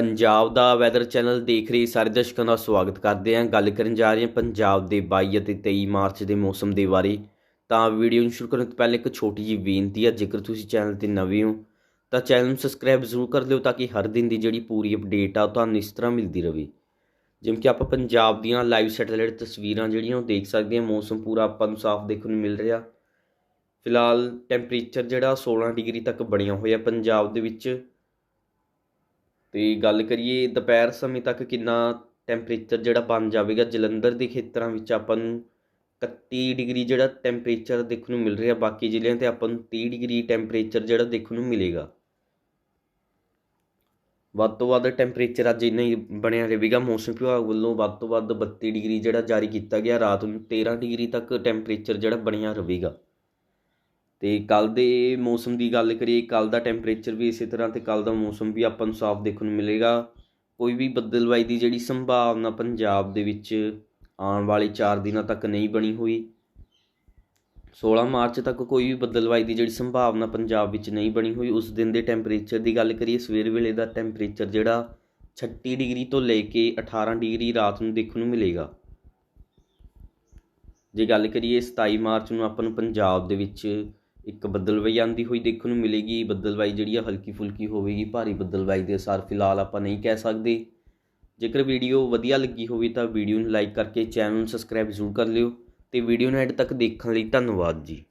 ਪੰਜਾਬ ਦਾ weather channel ਦੇਖ ਰਹੇ ਸਾਰੇ ਦਰਸ਼ਕਾਂ ਦਾ ਸਵਾਗਤ ਕਰਦੇ ਹਾਂ। ਗੱਲ ਕਰਨ ਜਾ ਰਹੇ ਹਾਂ ਪੰਜਾਬ ਦੇ 22 ਅਤੇ 23 ਮਾਰਚ ਦੇ ਮੌਸਮ ਦੇ ਬਾਰੇ। ਤਾਂ ਵੀਡੀਓ ਨੂੰ ਸ਼ੁਰੂ ਕਰਨ ਤੋਂ ਪਹਿਲਾਂ ਇੱਕ ਛੋਟੀ ਜਿਹੀ ਬੇਨਤੀ ਹੈ ਜੇਕਰ ਤੁਸੀਂ ਚੈਨਲ ਤੇ ਨਵੇਂ ਹੋ, ਤਾਂ ਚੈਨਲ ਨੂੰ ਸਬਸਕ੍ਰਾਈਬ ਜ਼ਰੂਰ ਕਰ ਲਿਓ ਤਾਂ ਕਿ ਹਰ ਦਿਨ ਦੀ ਜਿਹੜੀ ਪੂਰੀ ਅਪਡੇਟ ਆ, ਉਹ ਤੁਹਾਨੂੰ ਇਸ ਤਰ੍ਹਾਂ ਮਿਲਦੀ ਰਹੇ। ਜਿਵੇਂ ਕਿ ਆਪਾਂ ਪੰਜਾਬ ਦੀਆਂ ਲਾਈਵ ਸੈਟੇਲਾਈਟ ਤਸਵੀਰਾਂ ਜਿਹੜੀਆਂ, ਉਹ ਦੇਖ ਸਕਦੇ ਹਾਂ। ਮੌਸਮ ਪੂਰਾ ਆਪਾਂ ਨੂੰ ਸਾਫ਼ ਦੇਖਣ ਨੂੰ ਮਿਲ ਰਿਹਾ। ਫਿਲਹਾਲ ਟੈਂਪਰੇਚਰ ਜਿਹੜਾ 16 ਡਿਗਰੀ ਤੱਕ ਬਣਿਆ ਹੋਇਆ ਪੰਜਾਬ ਦੇ ਵਿੱਚ। ਅਤੇ ਗੱਲ ਕਰੀਏ ਦੁਪਹਿਰ ਸਮੇਂ ਤੱਕ ਕਿੰਨਾ ਟੈਂਪਰੇਚਰ ਜਿਹੜਾ ਬਣ ਜਾਵੇਗਾ ਜਲੰਧਰ ਦੇ ਖੇਤਰਾਂ ਵਿੱਚ ਆਪਾਂ ਨੂੰ 31 ਡਿਗਰੀ ਜਿਹੜਾ ਟੈਂਪਰੇਚਰ ਦੇਖਣ ਨੂੰ ਮਿਲ ਰਿਹਾ, ਬਾਕੀ ਜ਼ਿਲ੍ਹਿਆਂ ਤੇ ਆਪਾਂ ਨੂੰ ਤੀਹ ਡਿਗਰੀ ਟੈਂਪਰੇਚਰ ਜਿਹੜਾ ਦੇਖਣ ਨੂੰ ਮਿਲੇਗਾ। ਵੱਧ ਤੋਂ ਵੱਧ ਟੈਂਪਰੇਚਰ ਅੱਜ ਇੰਨਾ ਹੀ ਬਣਿਆ ਰਹੇਗਾ, ਮੌਸਮ ਵਿਭਾਗ ਵੱਲੋਂ ਵੱਧ ਤੋਂ ਵੱਧ 32 ਡਿਗਰੀ ਜਿਹੜਾ ਜਾਰੀ ਕੀਤਾ ਗਿਆ, ਰਾਤ ਨੂੰ 13 ਡਿਗਰੀ ਤੱਕ ਟੈਂਪਰੇਚਰ ਜਿਹੜਾ ਬਣਿਆ ਰਹੇਗਾ। ਤੇ ਕੱਲ ਦੇ ਮੌਸਮ ਦੀ ਗੱਲ ਕਰੀਏ ਕੱਲ ਦਾ ਟੈਂਪਰੇਚਰ ਵੀ ਇਸੇ ਤਰ੍ਹਾਂ ਤੇ ਕੱਲ ਦਾ ਮੌਸਮ ਵੀ ਆਪਾਂ ਨੂੰ ਸਾਫ਼ ਦੇਖਣ ਨੂੰ ਮਿਲੇਗਾ। ਕੋਈ ਵੀ ਬੱਦਲਵਾਈ ਦੀ ਜਿਹੜੀ ਸੰਭਾਵਨਾ ਪੰਜਾਬ ਦੇ ਵਿੱਚ ਆਉਣ ਵਾਲੇ 4 ਦਿਨਾਂ ਤੱਕ ਨਹੀਂ ਬਣੀ ਹੋਈ। 16 ਮਾਰਚ ਤੱਕ ਕੋਈ ਵੀ ਬੱਦਲਵਾਈ ਦੀ ਜਿਹੜੀ ਸੰਭਾਵਨਾ ਪੰਜਾਬ ਵਿੱਚ ਨਹੀਂ ਬਣੀ ਹੋਈ। ਉਸ ਦਿਨ ਦੇ ਟੈਂਪਰੇਚਰ ਦੀ ਗੱਲ ਕਰੀਏ, ਸਵੇਰ ਵੇਲੇ ਦਾ ਟੈਂਪਰੇਚਰ ਜਿਹੜਾ 36 ਡਿਗਰੀ ਤੋਂ ਲੈ ਕੇ 18 ਡਿਗਰੀ ਰਾਤ ਨੂੰ ਦੇਖਣ ਨੂੰ ਮਿਲੇਗਾ। ਜੇ ਗੱਲ ਕਰੀਏ 27 ਮਾਰਚ ਨੂੰ ਆਪਾਂ ਨੂੰ ਪੰਜਾਬ ਦੇ ਵਿੱਚ ਇੱਕ ਬੱਦਲਵਾਈ ਆਉਂਦੀ ਹੋਈ ਦੇਖਣ ਨੂੰ ਮਿਲੇਗੀ, ਬੱਦਲਵਾਈ ਜਿਹੜੀ ਆ ਹਲਕੀ ਫੁਲਕੀ ਹੋਵੇਗੀ, ਭਾਰੀ ਬੱਦਲਵਾਈ ਦੇ ਅਸਰ ਫਿਲਹਾਲ ਆਪਾਂ ਨਹੀਂ ਕਹਿ ਸਕਦੇ। ਜੇਕਰ ਵੀਡੀਓ ਵਧੀਆ ਲੱਗੀ ਹੋਵੇ ਤਾਂ ਵੀਡੀਓ ਨੂੰ ਲਾਈਕ ਕਰਕੇ ਚੈਨਲ ਨੂੰ ਸਬਸਕ੍ਰਾਈਬ ਜ਼ਰੂਰ ਕਰ ਲਿਓ ਤੇ ਵੀਡੀਓ ਨੂੰ ਐਡ ਤੱਕ ਦੇਖਣ ਲਈ ਧੰਨਵਾਦ ਜੀ।